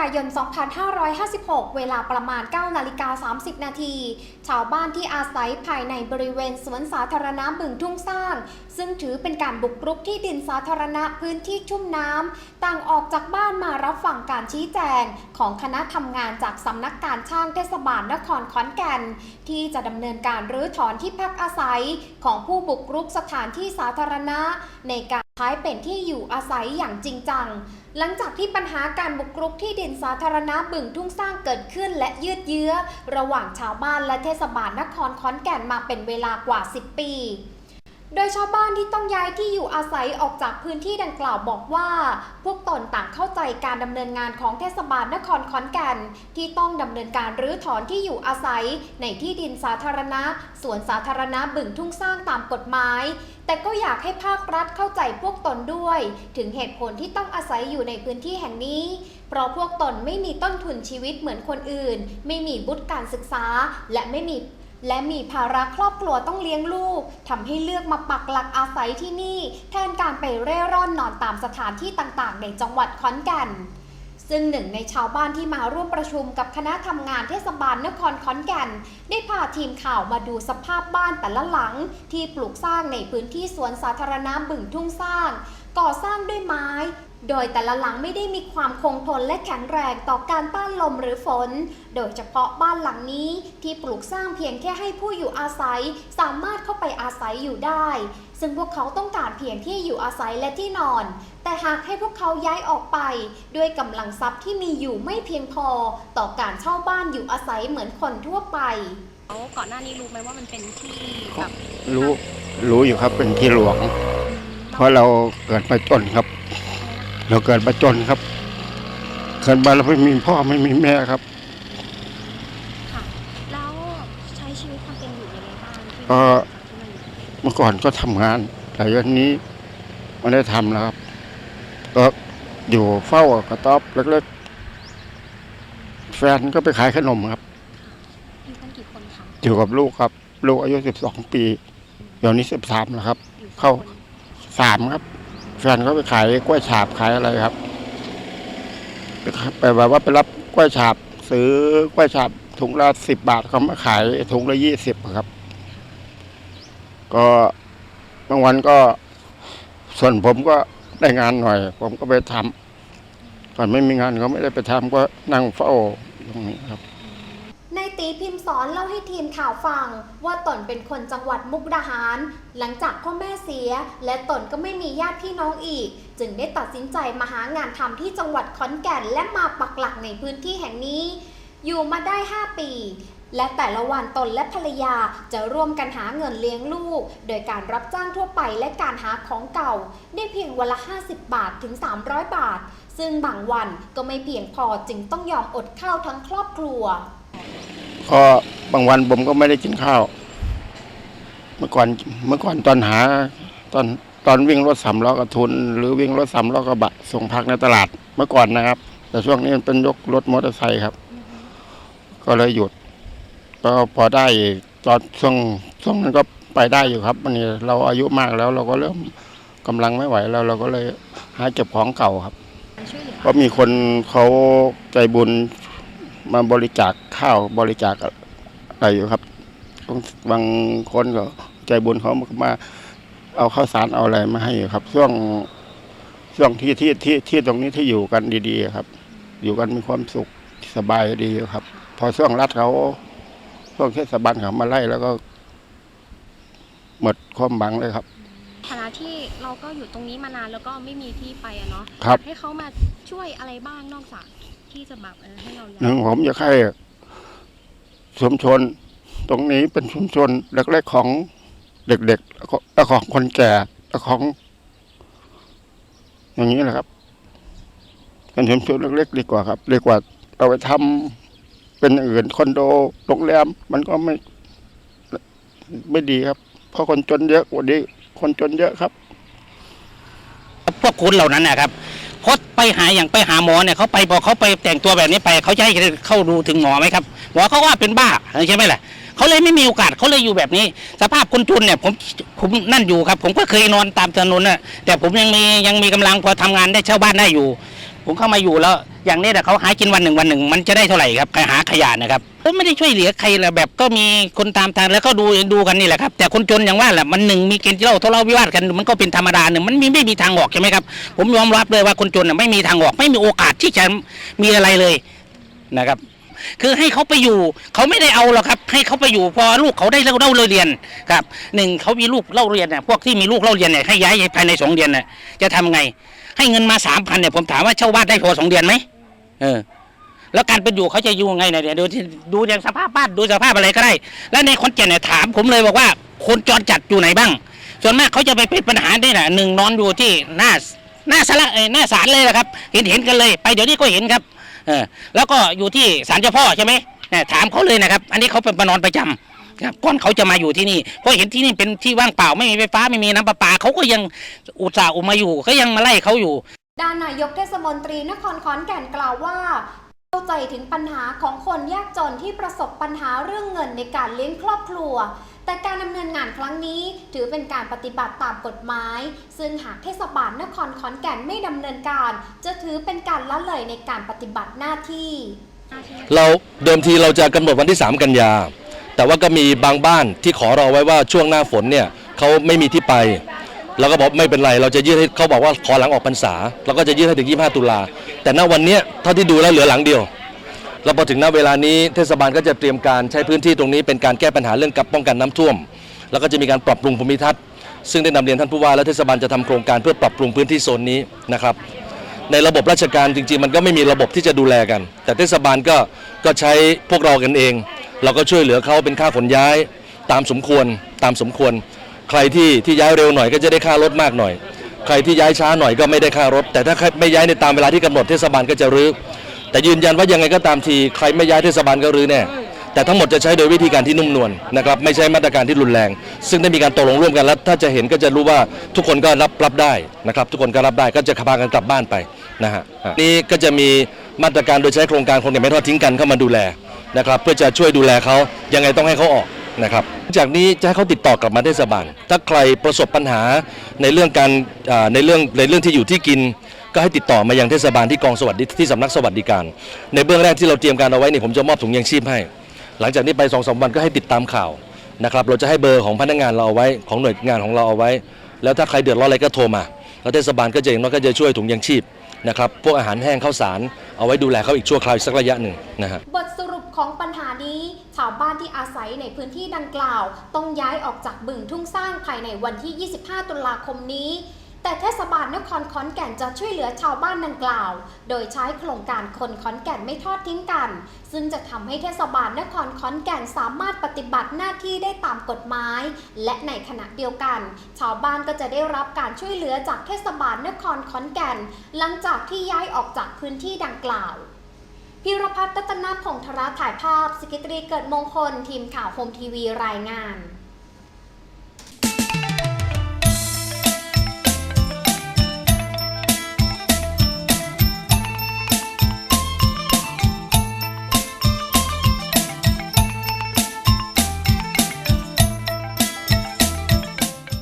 วันยายน 2556 เวลาประมาณ 9 นาฬิกา 30 นาที ชาวบ้านที่อาศัยภายในบริเวณสวนสาธารณะบึงทุ่งสร้าง ซึ่งถือเป็นการบุกรุกที่ดินสาธารณะพื้นที่ชุ่มน้ำ ต่างออกจากบ้านมารับฟังการชี้แจง ของคณะทำงานจากสำนักการช่างเทศบาลนครขอนแก่น ที่จะดำเนินการรื้อถอนที่พักอาศัย ของผู้บุกรุกสถานที่สาธารณะ ในการใช้เป็นที่อยู่อาศัยอย่างจริงจัง หลังจากที่ปัญหาการบุกรุกที่ดินสาธารณะบึงทุ่งสร้างเกิดขึ้นและยืดเยื้อ ระหว่างชาวบ้านและเทศบาลนครขอนแก่นมาเป็นเวลากว่า 10 ปี โดยชาวบ้านที่ต้องย้ายที่อยู่อาศัยออกจากพื้นที่ดังกล่าวบอกว่า พวกตนต่างเข้าใจการดำเนินงานของเทศบาลนครขอนแก่น ที่ต้องดำเนินการรื้อถอนที่อยู่อาศัย ในที่ดินสาธารณะสวนสาธารณะบึงทุ่งสร้างตามกฎหมาย แต่ก็อยากให้ภาครัฐเข้าใจพวกตนด้วย ถึงเหตุผลที่ต้องอาศัยอยู่ในพื้นที่แห่งนี้เพราะพวกตนไม่มีต้นทุนชีวิตเหมือนคนอื่น ไม่มีบุตรการศึกษา และไม่มี และมีภาระครอบครัวต้องเลี้ยงลูกทำให้เลือกมาปักหลักอาศัยที่นี่ แทนการไปเร่ร่อนนอนตามสถานที่ต่างๆ ในจังหวัดขอนแก่นซึ่งหนึ่งในชาวบ้านที่มาร่วมประชุมกับคณะทำงานเทศบาลนครขอนแก่น ได้พาทีมข่าวมาดูสภาพบ้านแต่ละหลัง ที่ปลูกสร้างในพื้นที่สวนสาธารณะบึงทุ่งสร้าง ก่อสร้างด้วยไม้ โดยแต่ละหลังไม่ได้มีความคงทนและแข็งแรงต่อการต้านลมหรือฝน โดยเฉพาะบ้านหลังนี้ที่ปลูกสร้างเพียงแค่ให้ผู้อยู่อาศัย สามารถเข้าไปอาศัยอยู่ได้ ซึ่งพวกเขาต้องการเพียงที่อยู่อาศัยและที่นอน แต่หากให้พวกเขาย้ายออกไป ด้วยกำลังทรัพย์ที่มีอยู่ไม่เพียงพอ ต่อการเช่าบ้านอยู่อาศัยเหมือนคนทั่วไปแล้วก่อนหน้านี้รู้ไหมว่ามันเป็นที่แบบรู้รู้อยู่ครับเป็นที่หลวง เพราะเราเกิดมาจนครับ เราเกิดมาจนครับ เกิดมาเราไม่มีพ่อไม่มีแม่ครับค่ะแล้วใช้ชีวิตความเป็นอยู่ยังไงบ้างที่ก็ที่มันเมื่อก่อนก็ทำงาน แต่วันนี้ไม่ได้ทำแล้วครับ ก็อยู่เฝ้ากระต๊อบเล็กๆ แฟนก็ไปขายขนมครับ อยู่กันกี่คนคะอยู่กับลูกครับ ลูกอายุสิบสองปี เดี๋ยวนี้สิบสามแล้วครับ อยู่กี่เข้า คนสามครับ แฟนเขาไปขายกล้วยฉาบขายอะไรครับไปแบบว่าไปรับกล้วยฉาบซื้อกล้วยฉาบถุงละสิบบาทเขามาขายถุงละยี่สิบครับ ก็บางวันก็ ส่วนผมก็ได้งานหน่อย ผมก็ไปทำก่อนไม่มีงานก็ไม่ได้ไปทำก็นั่งเฝ้าตรงนี้ครับ ตีพิมพ์สอนเล่าให้ทีมข่าวฟัง ว่าตนเป็นคนจังหวัดมุกดาหาร หลังจากพ่อแม่เสีย และตนก็ไม่มีญาติพี่น้องอีก จึงได้ตัดสินใจมาหางานทำที่จังหวัดขอนแก่น และมาปักหลักในพื้นที่แห่งนี้ อยู่มาได้ 5 ปี และแต่ละวันตนและภรรยาจะร่วมกันหาเงินเลี้ยงลูก โดยการรับจ้างทั่วไปและการหาของเก่า ได้เพียงวันละ 50 บาทถึง 300 บาท ซึ่งบางวันก็ไม่เพียงพอจึงต้องยอมอดข้าวทั้งครอบครัว ก็บางวันผมก็ไม่ได้กินข้าว เมื่อก่อนเมื่อก่อนตอนหา ตอนตอนวิ่งรถสามล้อกระทุน หรือวิ่งรถสามล้อกระบะส่งพักในตลาดเมื่อก่อนนะครับ แต่ช่วงนี้มันเป็นยกรถมอเตอร์ไซค์ครับ ก็เลยหยุด ก็พอได้ตอนช่วงช่วงนั้นก็ไปได้อยู่ครับวันนี้เราอายุมากแล้วเราก็เริ่มกำลังไม่ไหวแล้วเราก็เลยหาเก็บของเก่าครับการช่วยเหลือก็มีคนเขาใจบุญ มาบริจาคข้าวบริจาคอะไรอยู่ครับบางคนก็ใจบุญเขามา เอาข้าวสารเอาอะไรมาให้อยู่ครับ ช่วงช่วงที่ที่ที่ที่ตรงนี้ที่อยู่กันดีๆครับ อยู่กันมีความสุขสบายดีอยู่ครับ พอช่วงรัฐเขาช่วงเทศบาลเขามาไล่แล้วก็ หมดความหวังเลยครับฐานะที่เราก็อยู่ตรงนี้มานานแล้วก็ไม่มีที่ไปอะเนาะครับอยากให้เขามาช่วยอะไรบ้างนอกจาก ที่จะแบบเออให้เราย้ายหนึ่งผมอยากให้ชุมชน ตรงนี้เป็นชุมชนเล็กๆของเด็กๆแล้วก็และของคนแก่และของ อย่างนี้แหละครับเป็นชุมชนเล็กๆดีกว่าครับดีกว่าเราไปทำเป็นอย่างอื่นคอนโดโรงแรมมันก็ไม่ไม่ดีครับ เพราะคนจนเยอะกว่านี้คนจนเยอะครับ พวกคุณเหล่านั้นนะครับ เพราะไปหาอย่างไปหาหมอเนี่ยเขาไปบอกเขาไปแต่งตัวแบบนี้ไปเขาจะให้เข้าดูถึงหมอไหมครับหมอเขาว่าเป็นบ้าใช่ไหมล่ะเขาเลยไม่มีโอกาสเขาเลยอยู่แบบนี้ สภาพคนจนเนี่ยผมผมนั่นอยู่ครับ ผมก็เคยนอนตามถนนน่ะแต่ผมยังมียังมีกำลังพอทำงานได้เช่าบ้านได้อยู่ ผมเข้ามาอยู่แล้ว อย่างนี้แต่เขาหากินวันหนึ่งวันหนึ่ง มันจะได้เท่าไหร่ครับใครหาขยะนะครับก็ไม่ได้ช่วยเหลือใครละแบบก็มีคนตามทางแล้วก็ดูดูกันนี่แหละครับ แต่คนจนอย่างว่าแหละมันหนึ่งมีเกณฑ์ที่เราทะเลาะวิวาทกันมันก็เป็นธรรมดาหนึ่งมันมีไม่มีทางออกใช่ไหมครับผมยอมรับเลยว่าคนจนน่ะไม่มีทางออก ไม่มีโอกาสที่จะมีอะไรเลยนะครับ คือให้เขาไปอยู่ เขาไม่ได้เอาหรอกครับ ให้เขาไปอยู่พอลูกเขาได้เล่าเล่าเรียนครับหนึ่งเขามีลูกเล่าเรียนเนี่ยพวกที่มีลูกเล่าเรียนเนี่ยให้ย้ายภายในสองเดือนเนี่ยจะทำไง ให้เงินมาสามพันเนี่ยผมถามว่าเช่าบ้านได้พอสองเดือนไหมเออแล้วการเป็นอยู่เขาจะอยู่ไงเนี่ยเดี๋ยวดูดูอย่างสภาพบ้านดูสภาพอะไรก็ได้ แล้วในคนแก่นเนี่ยถามผมเลยบอกว่าคนจรจัดอยู่ไหนบ้าง ส่วนมากเขาจะไปเป็นปัญหาได้แหละหนึ่งนอนอยู่ที่หน้าหน้าสาระเอ่อหน้าศาลเลยแหละครับ เห็นเห็นกันเลย ไปเดี๋ยวนี้ก็เห็นครับ เออแล้วก็อยู่ที่ศาลเจ้าพ่อใช่ไหมเนี่ยถามเขาเลยนะครับ อันนี้เขาเป็นมานอนประจำครับก่อนเขาจะมาอยู่ที่นี่เพราะเห็นที่นี่เป็นที่ว่างเปล่าไม่มีไฟฟ้าไม่มีน้ำประปาเขาก็ยังอุตส่าห์อุมาอยู่ก็ยังมาไล่เขาอยู่ ด้านนายกเทศมนตรีนครขอนแก่นกล่าวว่า เข้าใจถึงปัญหาของคนยากจนที่ประสบปัญหาเรื่องเงินในการเลี้ยงครอบครัว แต่การดำเนินงานครั้งนี้ถือเป็นการปฏิบัติตามกฎหมาย ซึ่งหากเทศบาลนครขอนแก่นไม่ดำเนินการ จะถือเป็นการละเลยในการปฏิบัติหน้าที่ เราเดิมทีเราจะกำหนดวันที่ 3 กันยา แต่ว่าก็มีบางบ้านที่ขอเราไว้ว่าช่วงหน้าฝนเนี่ยเขาไม่มีที่ไปเราก็บอกไม่เป็นไรเราจะยื่นให้เขาบอกว่าขอหลังออกพรรษาเราก็จะยื่นให้ถึง 25 ตุลาแต่ณวันนี้เท่าที่ดูแล้วเหลือหลังเดียว แล้วพอถึงณเวลานี้เทศบาลก็จะเตรียมการใช้พื้นที่ตรงนี้เป็นการแก้ปัญหาเรื่องกับป้องกันน้ำท่วม แล้วก็จะมีการปรับปรุงภูมิทัศน์ซึ่งได้นำเรียนท่านผู้ว่าและเทศบาลจะทำโครงการเพื่อปรับปรุงพื้นที่โซนนี้นะครับในระบบราชการจริงๆ มันก็ไม่มีระบบที่จะดูแลกัน แต่เทศบาลก็ก็ใช้พวกเรากันเอง เราก็ช่วยเหลือเขาเป็นค่าขนย้ายตามสมควรตามสมควร ใครที่ที่ย้ายเร็วหน่อยก็จะได้ค่ารถมากหน่อย ใครที่ย้ายช้าหน่อยก็ไม่ได้ค่ารถ แต่ถ้าไม่ย้ายในตามเวลาที่กำหนดเทศบาลก็จะรื้อ แต่ยืนยันว่ายังไงก็ตามทีใครไม่ย้ายเทศบาลก็รื้อแน่แต่ทั้งหมดจะใช้โดยวิธีการที่นุ่มนวลนะครับไม่ใช่มาตรการที่รุนแรง ซึ่งได้มีการตกลงร่วมกันแล้วถ้าจะเห็นก็จะรู้ว่าทุกคนก็รับรับได้นะครับ ทุกคนก็รับได้ก็จะพากันกลับบ้านไปนะฮะนี่ก็จะมีมาตรการโดยใช้โครงการคนอย่าไม่ทอดทิ้งกันเข้ามาดูแลนะครับ เพื่อจะช่วยดูแลเขายังไงต้องให้เขาออกนะครับจากนี้จะให้เขาติดต่อกลับมาเทศบาลถ้าใครประสบปัญหาในเรื่องการในเรื่องในเรื่องที่อยู่ที่กิน ก็ให้ติดต่อมายังเทศบาลที่กองสวัสดิที่สำนักสวัสดิการ ในเบื้องแรกที่เราเตรียมการเอาไว้นี่ผมจะมอบถุงยางชีพให้ หลังจากนี้ไปสองสามวันก็ให้ติดตามข่าวนะครับเราจะให้เบอร์ของพนักงานเราเอาไว้ของหน่วยงานของเราเอาไว้ แล้วถ้าใครเดือดร้อนอะไรก็โทรมาแล้วเทศบาลก็จะอย่างน้อยก็จะช่วยถุงยางชีพนะครับพวกอาหารแห้งข้าวสารเอาไว้ดูแลเขาอีกชั่วคราวสักระยะหนึ่งนะฮะบทสรุปของปัญหานี้ชาวบ้านที่อาศัยในพื้นที่ดังกล่าว ต้องย้ายออกจากบึงทุ่งสร้างภายในวันที่ 25 ตุลาคมนี้ แต่เทศบาลนครขอนแก่นจะช่วยเหลือชาวบ้านดังกล่าว โดยใช้โครงการคนขอนแก่นไม่ทอดทิ้งกัน ซึ่งจะทำให้เทศบาลนครขอนแก่นสามารถปฏิบัติหน้าที่ได้ตามกฎหมาย และในขณะเดียวกัน ชาวบ้านก็จะได้รับการช่วยเหลือจากเทศบาลนครขอนแก่น หลังจากที่ย้ายออกจากพื้นที่ดังกล่าวพิรพัฒน์รัตนพงษ์ธราถ่ายภาพ สกิตรีเกิดมงคล ทีมข่าวโฮมทีวีรายงาน